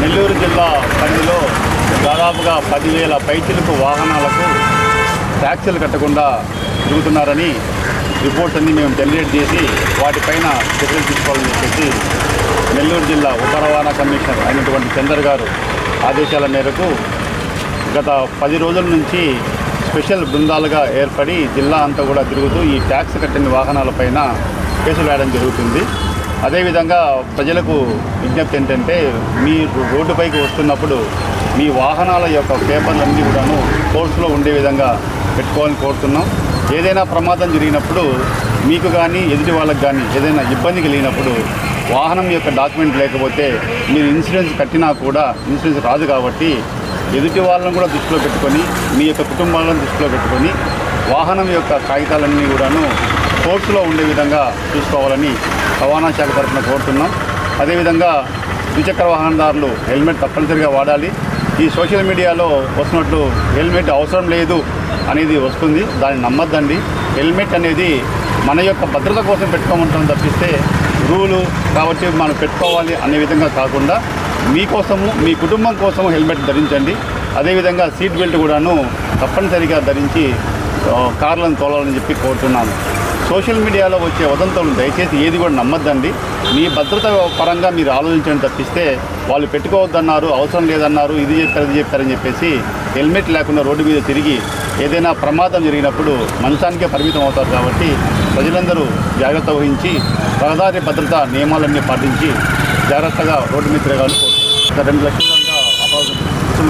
నెల్లూరు జిల్లా పరిధిలో దాదాపుగా పదివేల పైచిలకు వాహనాలకు ట్యాక్సీలు కట్టకుండా తిరుగుతున్నారని రిపోర్ట్స్ అన్ని మేము జనరేట్ చేసి వాటిపైన చర్యలు తీసుకోవాలని చెప్పేసి నెల్లూరు జిల్లా ఉప రవాణా కమిషనర్ అయినటువంటి చందర్ గారు ఆదేశాల మేరకు గత పది రోజుల నుంచి స్పెషల్ బృందాలుగా ఏర్పడి జిల్లా అంతా కూడా తిరుగుతూ ఈ ట్యాక్స్ కట్టని వాహనాలపైన కేసులు వేయడం జరుగుతుంది. అదేవిధంగా ప్రజలకు విజ్ఞప్తి ఏంటంటే మీరు రోడ్డుపైకి వస్తున్నప్పుడు మీ వాహనాల యొక్క పేపర్లన్నీ కూడాను కోర్సులో ఉండే విధంగా పెట్టుకోవాలని కోరుతున్నాం. ఏదైనా ప్రమాదం జరిగినప్పుడు మీకు కానీ ఎదుటి వాళ్ళకి కానీ ఏదైనా ఇబ్బంది కలిగినప్పుడు వాహనం యొక్క డాక్యుమెంట్ లేకపోతే మీరు ఇన్సూరెన్స్ కట్టినా కూడా ఇన్సూరెన్స్ రాదు కాబట్టి ఎదుటి వాళ్ళని కూడా దృష్టిలో పెట్టుకొని మీ యొక్క కుటుంబాలను దృష్టిలో పెట్టుకొని వాహనం యొక్క కాగితాలన్నీ కూడాను కోర్సులో ఉండే విధంగా చూసుకోవాలని రవాణా శాఖ తరఫున కోరుతున్నాం. అదేవిధంగా ద్విచక్ర వాహనదారులు హెల్మెట్ తప్పనిసరిగా వాడాలి. ఈ సోషల్ మీడియాలో వస్తున్నట్లు హెల్మెట్ అవసరం లేదు అనేది వస్తుంది. దాన్ని నమ్మద్దండి. హెల్మెట్ అనేది మన యొక్క భద్రత కోసం పెట్టుకోమంటాం తప్పిస్తే రూలు కాబట్టి మనం పెట్టుకోవాలి అనే విధంగా కాకుండా మీకోసము మీ కుటుంబం కోసం హెల్మెట్ ధరించండి. అదేవిధంగా సీట్ బెల్ట్ కూడాను తప్పనిసరిగా ధరించి కార్లను తోలాలని చెప్పి కోరుతున్నాను. సోషల్ మీడియాలో వచ్చే వదంతులను దయచేసి ఏది కూడా నమ్మద్దండి. మీ భద్రత పరంగా మీరు ఆలోచించండి తప్పిస్తే వాళ్ళు పెట్టుకోవద్దన్నారు అవసరం లేదన్నారు ఇది చెప్పారు ఇది చెప్పారని చెప్పేసి హెల్మెట్ లేకుండా రోడ్డు మీద తిరిగి ఏదైనా ప్రమాదం జరిగినప్పుడు మంచానికే పరిమితం అవుతారు కాబట్టి ప్రజలందరూ జాగ్రత్త వహించి రహదారి భద్రత నియమాలన్నీ పాటించి జాగ్రత్తగా రోడ్డు మీద తిరగాలని రెండు లక్షల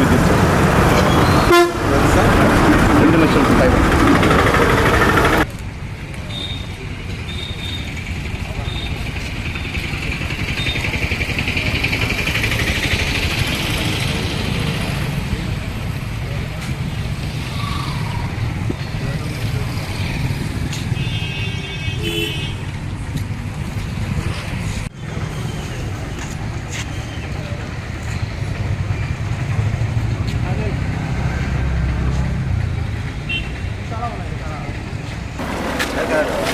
విధించారు రెండు లక్షల రూపాయలు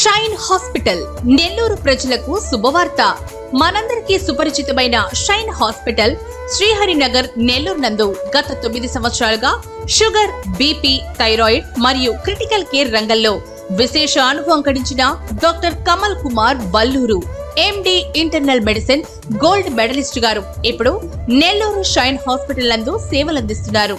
షైన్ హాస్పిటల్ నెల్లూరు ప్రజలకు శుభవార్త. మనందరికీ సుపరిచితమైన షైన్ హాస్పిటల్ శ్రీహరినగర్ నెల్లూరు నందు గత తొమ్మిది సంవత్సరాలుగా షుగర్ బీపీ థైరాయిడ్ మరియు క్రిటికల్ కేర్ రంగంలో విశేష అనుభవం గడించిన doctor Kamal Kumar Valluru MD internal medicine gold medalist గారు. ఇప్పుడు నెల్లూరు షైన్ హాస్పిటల్ నందు సేవలందిస్తున్నారు.